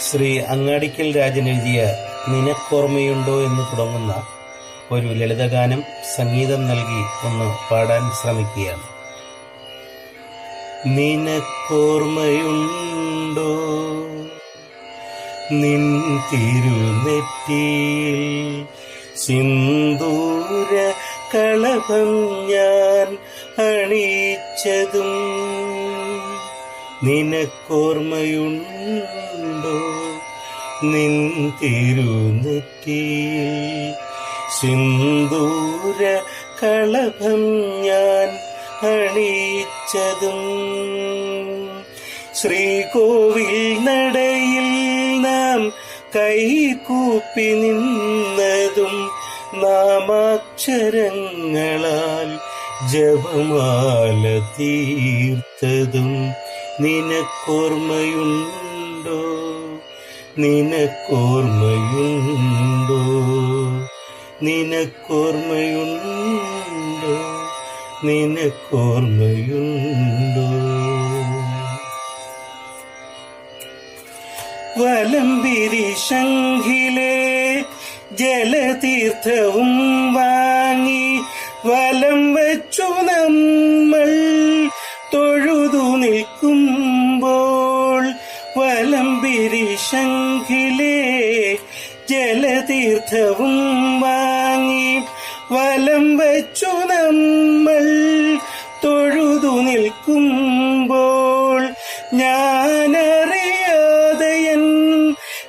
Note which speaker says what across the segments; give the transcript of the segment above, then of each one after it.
Speaker 1: ശ്രീ അങ്ങാടിക്കൽ രാജൻ എഴുതിയ നിനക്കോർമ്മയുണ്ടോ എന്ന് തുടങ്ങുന്ന ഒരു ലളിതഗാനം സംഗീതം നൽകി ഒന്ന് പാടാൻ ശ്രമിക്കുകയാണ്. നിനക്കോർമ്മയുണ്ടോ? നിൻ തിരുനെറ്റിയിൽ സിന്ദൂര കളഭം ഞാൻ അണിയിച്ചതും നിനക്കോർമ്മയുണ്ടോ? നിൻ തിരുനെറ്റിയിൽ സിന്ദൂര കളഭം ഞാൻ അണിയിച്ചതും ശ്രീകോവിൽ നടയിൽ നാം കൈകൂപ്പി നിന്നതും നാമാക്ഷരങ്ങളാൽ ജപമാല തീർത്തതും നിനക്കോർമ്മയുണ്ടോ? നിനക്കോർമ്മയുണ്ടോ? നിനക്കോർമ്മയുണ്ടോ? നിനക്കോർമ്മയുണ്ടോ? വലംപിരി ശംഖിലെ ജലതീർത്ഥവും വാങ്ങി ജലതീർത്ഥവും വാങ്ങി വലം വച്ചു നമ്മൾ തൊഴുതു നിൽക്കുമ്പോൾ ഞാനറിയാതയൻ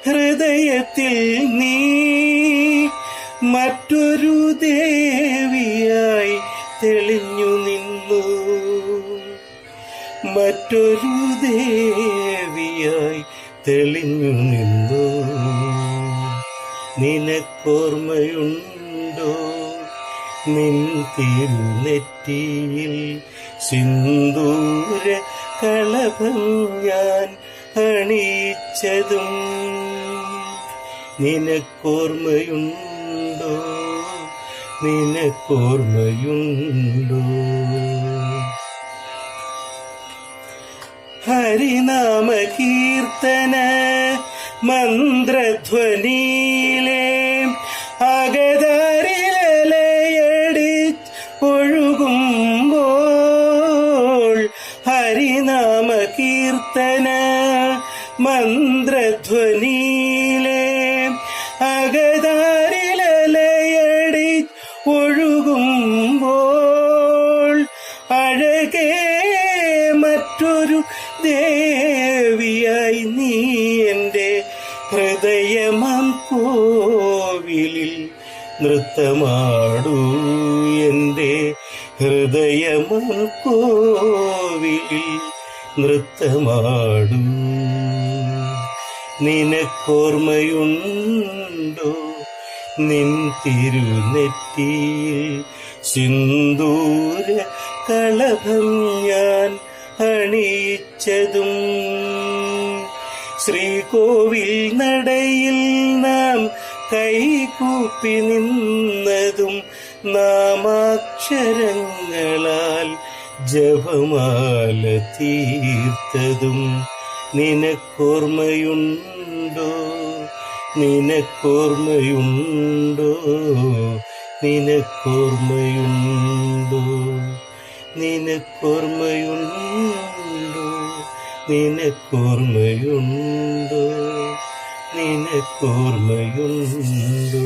Speaker 1: ഹൃദയത്തിൽ നീ മറ്റൊരു ദേവിയായി തെളിഞ്ഞു നിന്നു. മറ്റൊരു ദേവിയായി തെളിഞ്ഞു നിന്നു. നിനക്കോർമ്മയുണ്ടോ? നിൻ തിരുനെറ്റിയിൽ സിന്ദൂര കളഭം ഞാൻ അണിയിച്ചതും നിനക്കോർമ്മയുണ്ടോ? നിനക്കോർമ്മയുണ്ടോ? ഹരിനാമ കീർത്തന മന്ത്രധ്വനിയിലെ ഹരിനാമ കീർത്തന മന്ത്രധ്വനിയിലെ അകതാരിലയടി ഒഴുകുമ്പോൾ അഴകേ മറ്റൊരു ദേവിയായി നീ എന്റെ ഹൃദയമം കോവിലിൽ നൃത്തമാടൂ എന്റെ ഹൃദയമം കോവിലിൽ നൃത്തമാടൂ. നിനക്കോർമ്മയുണ്ടോ? നിൻ തിരുനെറ്റിയിൽ സിന്ദൂര കളഭം ഞാൻ അണിയിച്ചതും. ശ്രീകോവിൽ നടയിൽ നാം കൈകൂപ്പി നിന്നതും നാമാക്ഷരങ്ങളാൽ ജപമാല തീർത്തതും നിനക്കോർമ്മയുണ്ടോ? നിനക്കോർമ്മയുണ്ടോ? നിനക്കോർമ്മയുണ്ടോ? നിനക്കോർമ്മയുണ്ടോ? നിനക്കോർമ്മയുണ്ടോ? നിനക്കോർമ്മയുണ്ടോ?